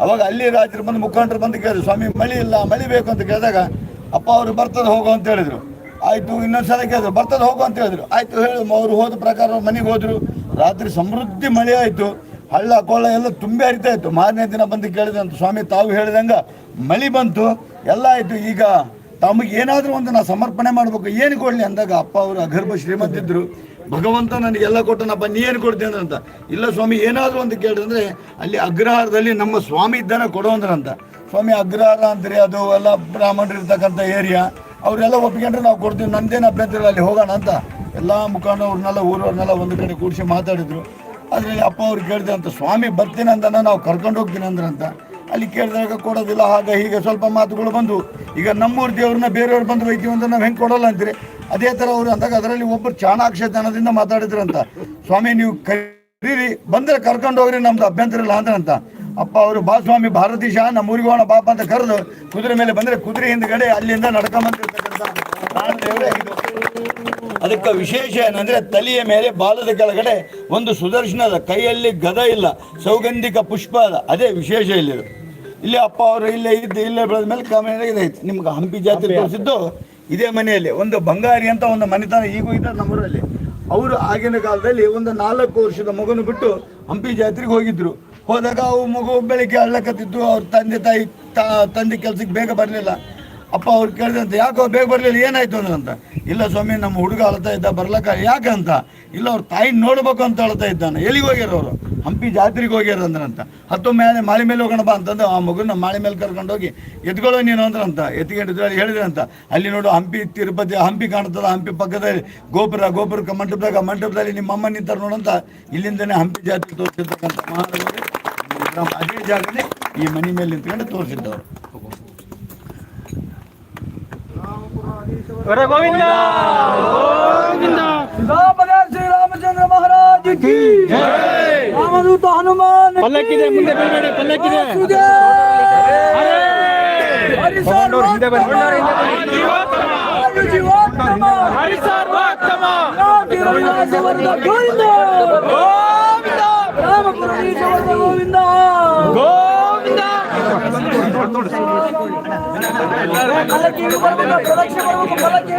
ಅವಾಗ ಅಲ್ಲಿ ರಾತ್ರಿ ಬಂದು ಮುಖಂಡರು ಬಂದು ಕೇಳಿದ್ರು, ಸ್ವಾಮಿ, ಮಳಿ ಇಲ್ಲ, ಮಳಿ ಬೇಕು ಅಂತ ಕೇಳಿದಾಗ ಅಪ್ಪ ಅವರು ಬರ್ತದೆ ಹೋಗು ಅಂತ ಹೇಳಿದರು. ಆಯಿತು, ಇನ್ನೊಂದು ಸಲ ಕೇಳಿದ್ರು, ಬರ್ತದೆ ಹೋಗು ಅಂತ ಹೇಳಿದ್ರು. ಆಯಿತು, ಹೇಳಿ ಅವರು ಹೋದ ಪ್ರಕಾರ ಮನೆಗೆ ಹೋದರು. ರಾತ್ರಿ ಸಮೃದ್ಧಿ ಮಳೆ ಆಯಿತು. ಹಳ್ಳ ಕೊಳ್ಳ ಎಲ್ಲ ತುಂಬಿ ಹರಿತಾ ಇತ್ತು. ಮಾರನೇ ದಿನ ಬಂದು ಕೇಳಿದಂತ ಸ್ವಾಮಿ, ತಾವು ಹೇಳಿದಂಗ ಮಳಿ ಬಂತು. ಎಲ್ಲ ಆಯಿತು. ಈಗ ತಮಗೆ ಏನಾದರೂ ಒಂದು ನಾ ಸಮರ್ಪಣೆ ಮಾಡಬೇಕು. ಏನು ಕೊಡಲಿ? ಅಂದಾಗ ಅಪ್ಪ ಅವರು ಅಗರ್ಭ ಶ್ರೀಮಂತಿದ್ರು. ಭಗವಂತ ನನಗೆಲ್ಲ ಕೊಟ್ಟನಪ್ಪ ನೀ ಏನು ಕೊಡ್ತೀನಿ ಅಂತ ಇಲ್ಲ ಸ್ವಾಮಿ ಏನಾದರೂ ಒಂದು ಕೇಳಿದ್ರೆ ಅಲ್ಲಿ ಅಗ್ರಹಾರದಲ್ಲಿ ನಮ್ಮ ಸ್ವಾಮಿ ಇದ್ದಾನೆ ಕೊಡೋಂದ್ರಂತ ಸ್ವಾಮಿ ಅಗ್ರಹಾರ ಅಂದ್ರೆ ಅದು ಎಲ್ಲ ಬ್ರಾಹ್ಮಣರು ಇರ್ತಕ್ಕಂಥ ಏರಿಯಾ ಅವರೆಲ್ಲ ಒಪ್ಕೊಂಡ್ರೆ ನಾವು ಕೊಡ್ತೀವಿ. ನಂದೇನು ಅಭ್ಯಂತರ ಇಲ್ಲ, ಅಲ್ಲಿ ಹೋಗೋಣ ಅಂತ. ಎಲ್ಲ ಮುಖಂಡವ್ರನ್ನೆಲ್ಲ ಊರವ್ರನ್ನೆಲ್ಲ ಒಂದು ಕಡೆ ಕೂಡಿಸಿ ಮಾತಾಡಿದ್ರು. ಅದರಲ್ಲಿ ಅಪ್ಪ ಅವ್ರು ಕೇಳಿದೆ ಅಂತ ಸ್ವಾಮಿ ಬರ್ತೀನಿ ಅಂತ ನಾವು ಕರ್ಕೊಂಡು ಹೋಗ್ತೀನಿ ಅಂದ್ರಂತ. ಅಲ್ಲಿ ಕೇಳಿದಾಗ ಕೊಡೋದಿಲ್ಲ ಹಾಗೆ ಹೀಗೆ ಸ್ವಲ್ಪ ಮಾತುಗಳು ಬಂದು ಈಗ ನಮ್ಮೂರು ದೇವ್ರನ್ನ ಬೇರೆಯವ್ರು ಬಂದು ಒಯ್ತೀವಿ ಅಂತ ನಾವು ಹೆಂಗೆ ಕೊಡೋಲ್ಲ ಅಂತೀರಿ? ಅದೇ ಥರ ಅವರು ಅಂದಾಗ ಅದರಲ್ಲಿ ಒಬ್ಬರು ಚಾಣಾಕ್ಷ ಜನದಿಂದ ಮಾತಾಡಿದ್ರಂತ. ಸ್ವಾಮಿ, ನೀವು ಕರೀರಿ, ಬಂದರೆ ಕರ್ಕೊಂಡು ಹೋಗ್ರಿ, ನಮ್ದು ಅಭ್ಯಂತರ ಇಲ್ಲ ಅಂತ. ಅಪ್ಪ ಅವರು, ಬಾ ಸ್ವಾಮಿ ಭಾರತೀಶ ನಮ್ಮ ಊರಿಗೆ ಹೋಗೋಣ ಬಾಪ ಅಂತ ಕರೆದು ಕುದುರೆ ಮೇಲೆ ಬಂದರೆ ಕುದುರೆ ಹಿಂದ್ಗಡೆ ಅಲ್ಲಿಂದ ನಡ್ಕೊಂಬಂದಿರ್ತಕ್ಕಂಥ ಅದಕ್ಕೆ ವಿಶೇಷ ಏನಂದ್ರೆ ತಲೆಯ ಮೇಲೆ ಬಾಲದ ಕೆಳಗಡೆ ಒಂದು ಸುದರ್ಶನದ ಕೈಯಲ್ಲಿ ಗದ ಇಲ್ಲ, ಸೌಗಂಧಿಕ ಪುಷ್ಪ ಅದ. ಅದೇ ವಿಶೇಷ ಇಲ್ಲಿ. ಇಲ್ಲಿ ಅಪ್ಪ ಅವರು ಇಲ್ಲೇ ಇದ್ದು ಇಲ್ಲೇ ಬೆಳೆದ ಮೇಲೆ ಕಮ್ಮಿ ಇದಾಯ್ತು ನಿಮ್ಗೆ ಹಂಪಿ ಜಾತ್ರೆ ತೋರಿಸಿದ್ದು ಇದೇ ಮನೆಯಲ್ಲಿ. ಒಂದು ಬಂಗಾರಿ ಅಂತ ಒಂದು ಮನೆತನ ಈಗೂ ಇದ್ದಾರೆ ನಮ್ಮೂರಲ್ಲಿ. ಅವರು ಆಗಿನ ಕಾಲದಲ್ಲಿ ಒಂದು ನಾಲ್ಕು ವರ್ಷದ ಮಗನು ಬಿಟ್ಟು ಹಂಪಿ ಜಾತ್ರೆಗೆ ಹೋಗಿದ್ರು. ಹೋದಾಗ ಅವು ಮಗು ಬೆಳಿಗ್ಗೆ ಅಳ್ಳಕತ್ತಿದ್ದು ಅವ್ರ ತಂದೆ ತಾಯಿ ತಂದೆ ಕೆಲ್ಸಕ್ಕೆ ಬೇಗ ಬರಲಿಲ್ಲ. ಅಪ್ಪ ಅವ್ರು ಕೇಳಿದಂತ ಯಾಕೋ ಬೇಗ ಬರಲಿಲ್ಲ ಏನಾಯ್ತು ಅಂತ. ಇಲ್ಲ ಸ್ವಾಮಿ ನಮ್ಮ ಹುಡುಗ ಅಳ್ತಾ ಇದ್ದ ಬರ್ಲಕ್ಕ ಯಾಕಂತ ಇಲ್ಲ ಅವ್ರ ತಾಯಿ ನೋಡ್ಬೇಕು ಅಂತ ಅಳ್ತಾ ಇದ್ದಾನೆ. ಎಲ್ಲಿಗೆ ಹೋಗ್ಯಾರ ಅವರು? ಹಂಪಿ ಜಾತ್ರೆಗೆ ಹೋಗ್ಯಾರ ಅಂದ್ರಂತ ಹತ್ತು ಮೇಲೆ ಮಾಳಿ ಮೇಲೆ ಹೋಗೋಣ ಬಾ ಅಂತಂದು ಆ ಮಗುನ ಮಾಳಿ ಮೇಲೆ ಕರ್ಕೊಂಡು ಹೋಗಿ ಎತ್ಕೊಳ್ಳೋ ನೀನು ಅಂದ್ರಂತ. ಎತ್ಕೊಂಡಿದ್ರು ಅಲ್ಲಿ ಹೇಳಿದ್ರಂತ. ಅಲ್ಲಿ ನೋಡು ಹಂಪಿ ತಿರುಪತಿ ಹಂಪಿ ಕಾಣ್ತದ ಹಂಪಿ ಪಕ್ಕದಲ್ಲಿ ಗೋಪುರ ಗೋಪುರ ಮಂಟಪದಾಗ ಮಂಟಪದಲ್ಲಿ ನಿಮ್ಮ ಅಮ್ಮ ನಿಂತಾರ ನೋಡಂತ. ಇಲ್ಲಿಂದನೇ ಹಂಪಿ ಜಾತ್ರೆ ತೋರಿಸಿರ್ತಕ್ಕಂಥ ಮಹಾನಗರಿ ಅದೇ ಜಾಗನೇ ಈ ಮನೆ ಮೇಲೆ ನಿಂತ್ಕೊಂಡು ತೋರಿಸಿದ್ದವರು. ಗೋವಿಂದ! ಶ್ರೀ ರಾಮಚಂದ್ರ ಮಹಾರಾಜ್ ಕಿ ರಾಮದೂತ ಹನುಮಾನ್ ಪಲ್ಲಕ್ಕಿದೆ ಮುಂದೆ ಬರಬೇಡಿ ಪಲ್ಲಕ್ಕಿದೆ ತಗೊಂಡವ್ರು ಹಿಂದೆ ಬನ್ನಿ ಗೋವಿಂದ ರಾಮಪುರೀಶ್ವರ ಗೋವಿಂದ ಪಲ್ಲಕ್ಕಿಗೆ ಬರ್ಬೇಕು, ಪ್ರದಕ್ಷಿಣೆ ಮಾಡ್ಬೇಕು, ಪಲ್ಲಕ್ಕಿ